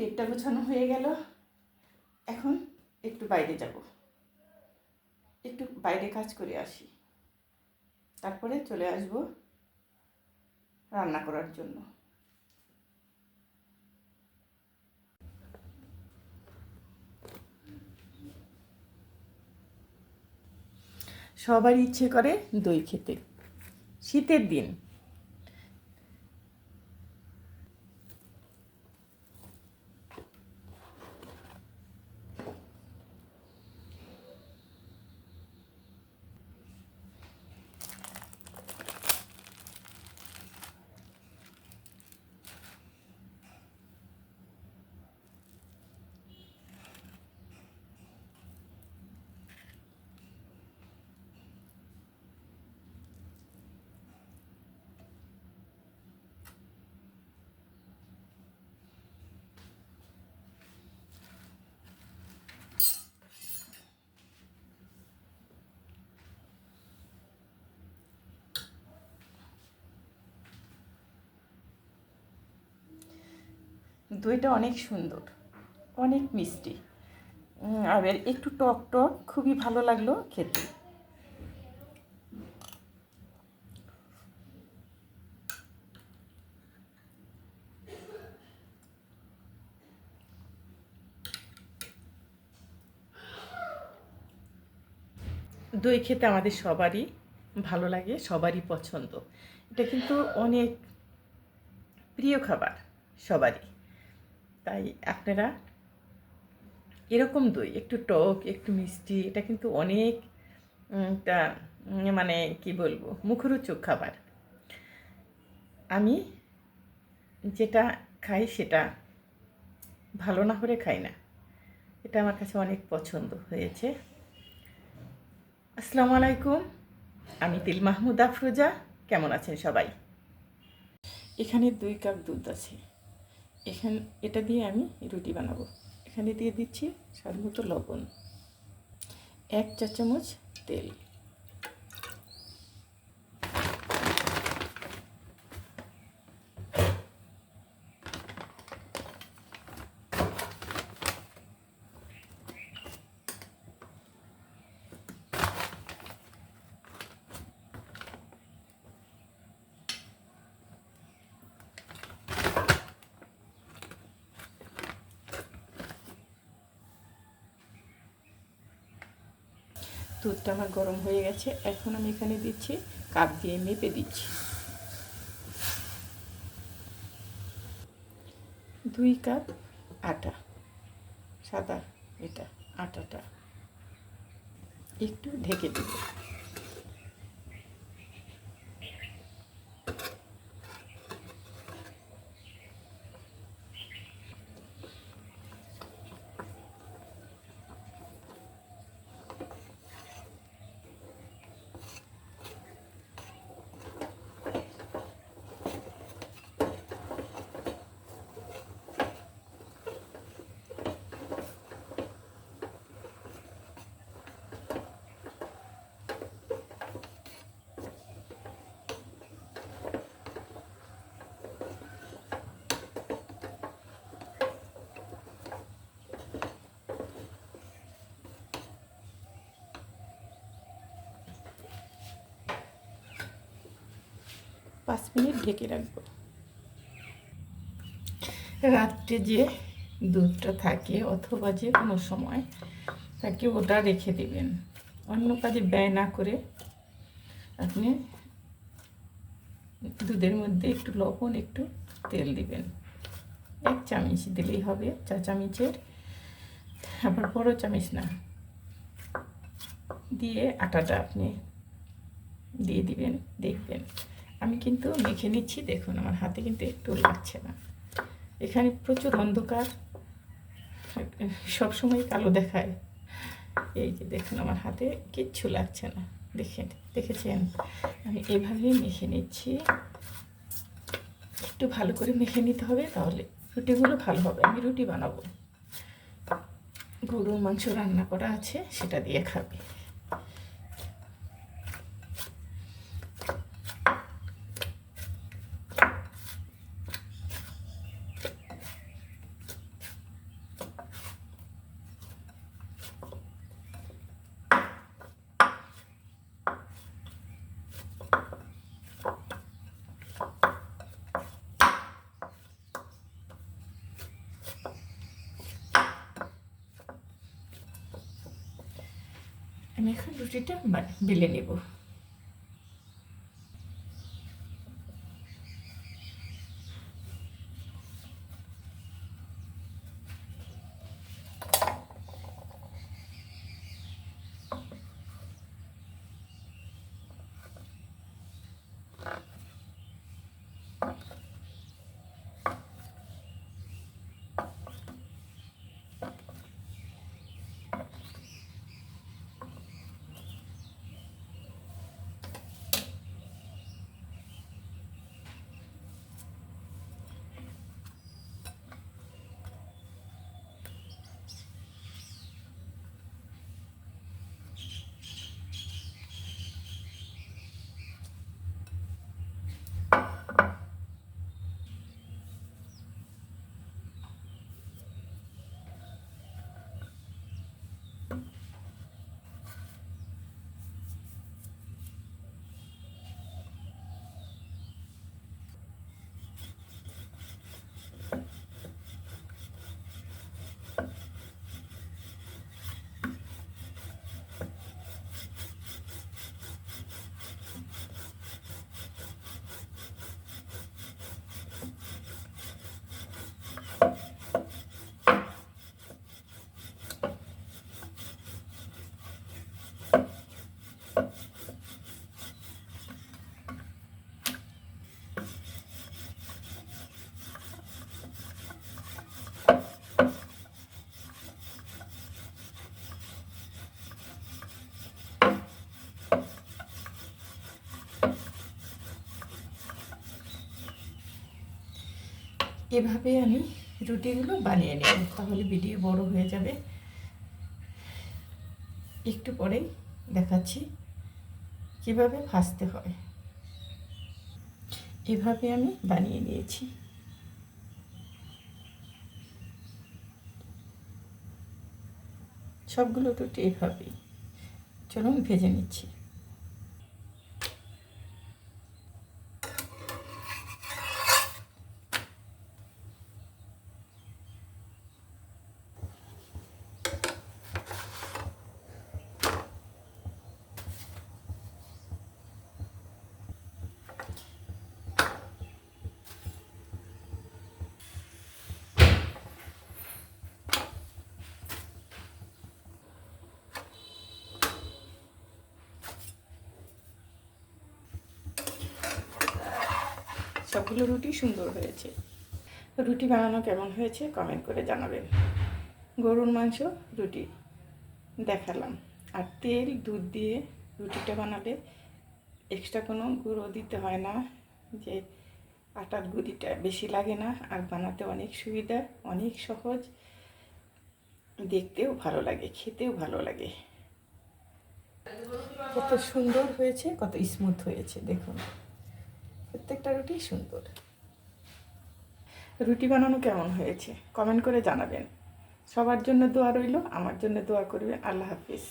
পেটটা গোছানো হয়ে গেল। এখন একটু বাইরে যাব। একটু বাইরে কাজ করে আসি। তারপরে চলে আসব রান্না করার জন্য। সবার ইচ্ছে করে দই খেতে। শীতের দিন। দইটা অনেক সুন্দর, অনেক মিষ্টি। আর একটু টক টক খুবই ভালো লাগল খেতে। দই খেতে আমাদের সবারই ভালো লাগে, সবারই পছন্দ। এটা কিন্তু অনেক প্রিয় খাবার, সবারই। তাই আপনারা এরকম দই একটু টক একটু মিষ্টি এটা কিন্তু অনেক উম, একটা মানে কি বলব মুখরোচক খাবার। আমি যেটা খাই সেটা ভালো না হলে খাই না। এটা আমার কাছে অনেক পছন্দ হয়েছে। আসসালামু আলাইকুম আমি তিল মাহমুদ আফরোজা কেমন আছেন সবাই? এখানে দুই কাপ দুধ আছে। এখানে, এটা দিয়ে আমি রুটি বানাবো। এখানে দিয়ে দিচ্ছি স্বাদ মতো লবণ। এক চা চামচ তেল। দুধটা আমার গরম হয়ে গেছে। এখন আমি এখানে দিচ্ছি কাপ দিয়ে মেপে দিচ্ছি। দুই কাপ আটা, সাদা এটা, আটাটা একটু ঢেকে দেবো। পাঁচ মিনিট ঢেকে রাখব। রাত্রে যে দুধটা থাকে অথবা যে কোনো সময় তাকে ওটা রেখে দিবেন। অন্য কাজে ব্যয় না করে আপনি দুধের মধ্যে একটু লবণ, একটু তেল দিবেন। এক চামচ দিলেই হবে, চা চামচের, আবার বড় চামচ না। দিয়ে আটাটা আপনি দিয়ে দিবেন, দেখবেন। আমি কিন্তু মেখে নিচ্ছি, দেখুন আমার হাতে কিন্তু একটু লাগছে না। এখানে প্রচুর অন্ধকার সবসময় কালো দেখায়। এই যে দেখুন আমার হাতে কিচ্ছু লাগছে না, দেখেন, দেখেছেন? আমি এভাবেই মেখে নিচ্ছি। একটু ভালো করে মেখে নিতে হবে, তাহলে রুটিগুলো ভালো হবে। আমি রুটি বানাবো। গরুর মাংস রান্না করা আছে, সেটা দিয়ে খাবে। এখন রুটিটা বা- বেলে নেব এভাবে আমি রুটিগুলো বানিয়ে নেব, তাহলে ভিডিও বড় হয়ে যাবে। একটু পরেই দেখাচ্ছি কীভাবে ভাজতে হয়। এভাবে আমি বানিয়ে নিয়েছি। সবগুলো রুটি এভাবেই। চলুন ভেজে নিচ্ছি। সবগুলো রুটি সুন্দর হয়েছে। রুটি বানানো কেমন হয়েছে কমেন্ট করে জানাবেন। গরুর মাংস, রুটি দেখালাম। আর তেল, দুধ দিয়ে রুটিটা বানালে এক্সট্রা কোনো গুঁড়ো দিতে হয় না যে আটার গুঁড়িটা বেশি লাগে না। আর বানাতে অনেক সুবিধা, অনেক সহজ। দেখতেও ভালো লাগে, খেতেও ভালো লাগে। কত সুন্দর হয়েছে, কত স্মুথ হয়েছে, দেখুন। প্রত্যেকটা রুটি সুন্দর। রুটি বানানো কেমন হয়েছে? কমেন্ট করে জানাবেন। সবার জন্য দোয়া রইল, আমার জন্য দোয়া করবে আল্লাহ হাফিজ।